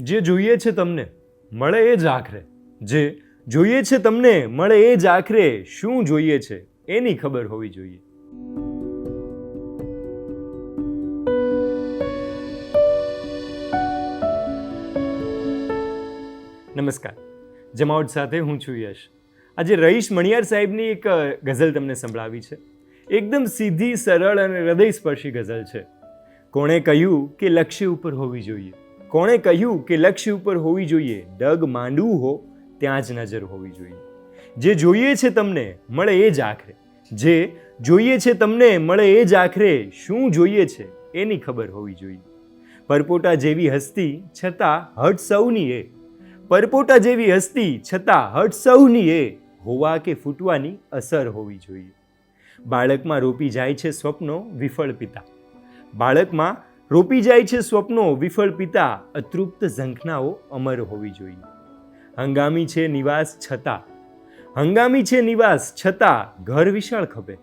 જે જોઈએ છે તમને, મળે એ જ આખરે. જે જોઈએ છે તમને, મળે એ જ આખરે, શું જોઈએ છે, એની ખબર હોવી જોઈએ. નમસ્કાર. જમાવટ સાથે હું છું યશ. આજે રહીશ મણિયાર સાહેબની એક ગઝલ તમને સંભળાવી છે. એકદમ સીધી, સરળ અને હૃદયસ્પર્શી ગઝલ છે. કોણે કહ્યું કે લક્ષ્ય ઉપર હોવી જોઈએ. કોણે કહ્યું કે લક્ષ્ય ઉપર હોવી જોઈએ, ડગ માંડવું હો, ત્યાં જ નજર હોવી જોઈએ. જે જોઈએ છે તમને, મળે એ જ આખરે. જે જોઈએ છે તમને, મળે એ જ આખરે. શું જોઈએ છે, એની ખબર હોવી જોઈએ. પરપોટા જેવી હસ્તી છતાં હટ સૌની એ. પરપોટા જેવી હસ્તી છતાં હટ સૌની એ. હોવા કે ફૂટવાની અસર હોવી જોઈએ. બાળકમાં રોપી જાય છે સ્વપ્નો વિફળ પિતા. બાળકમાં રોપી જાય છે સ્વપ્નો, વિફળ પિતા, અતૃપ્ત ઝંખનાઓ અમર હોવી જોઈએ. હંગામી છે નિવાસ છતાં, હંગામી છે નિવાસ છતાં ઘર વિશાળ ખપે.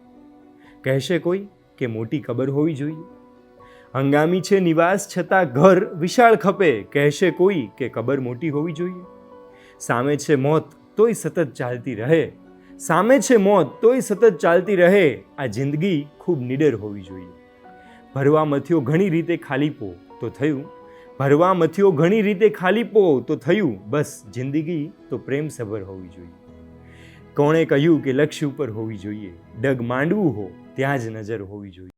કહેશે કોઈ કે મોટી કબર હોવી જોઈએ. હંગામી છે નિવાસ છતાં ઘર વિશાળ ખપે, કહેશે કોઈ કે કબર મોટી હોવી જોઈએ. સામે છે મોત તોય સતત ચાલતી રહે. સામે છે મોત તોય સતત ચાલતી રહે, આ જિંદગી ખૂબ નિડર હોવી જોઈએ. ભરવા મથ્યો ઘણી રીતે ખાલીપો તો થયું. ભરવા મથ્યો ઘણી રીતે ખાલીપો તો થયું. બસ, જિંદગી તો પ્રેમસભર હોવી જોઈએ. કોણે કહ્યું કે લક્ષ્ય ઉપર હોવી જોઈએ. ડગ માંડવું હો, ત્યાં જ નજર હોવી જોઈએ.